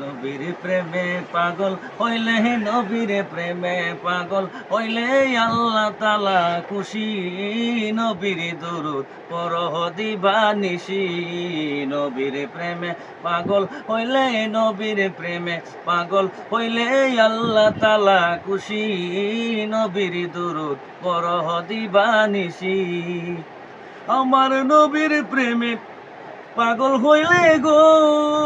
নবীর প্রেমে পাগল হইলে নবীর প্রেমে পাগল হইলে আল্লাহ তালা খুশি। নবীর দুরুদ, পরহ, দিবা, নিশি। নবীর প্রেমে পাগল হইলে নবীর প্রেমে পাগল হইলে আল্লাহ তালা খুশি। নবীর দুরুদ, পরহ, দিবা, নিশি। আমার নবীর প্রেমে পাগল হইলে গো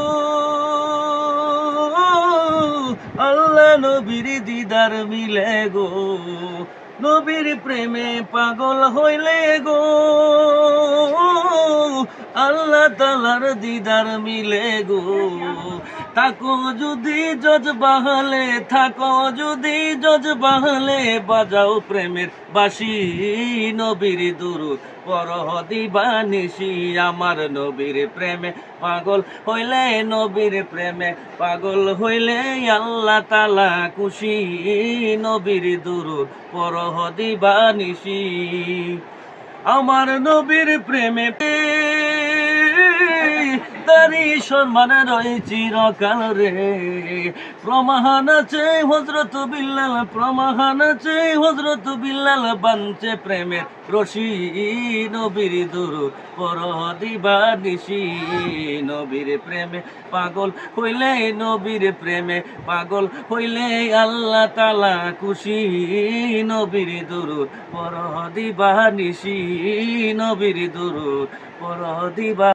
আল্লাহ নবীর দিদার মিলে গো। নবীর প্রেমে পাগল হইলে গো। আল্লাহ তালার দিদার মিলে গো। থাকো যদি জজ বাহলে, থাকো যদি জজ বাহলে, বাজাও প্রেমের বাসি নবীর দুরুদ। পরহ দিবা নিশি আমার নবীর প্রেমে। পাগল হইলে নবীর প্রেমে, পাগল হইলে আল্লাহ তালা খুশি নবীর দুরুদ। পরহ দিবা নিশি আমার নবীর প্রেমে। তারি সম্মান রয়ে চিরকাল রে। প্রমাণ আছে হজরত বিল্লাল, প্রমাণ আছে হজরত বিল্লাল বাঞ্চে প্রেমের রশি নবীর দুরু পর দিবা নিশি নবীর প্রেমে। পাগল হইলে নবীর প্রেমে, পাগল হইলে আল্লাহ তালা খুশি নবীর দুরু পর দিবা নিশি নবীর দুরু পর দিবা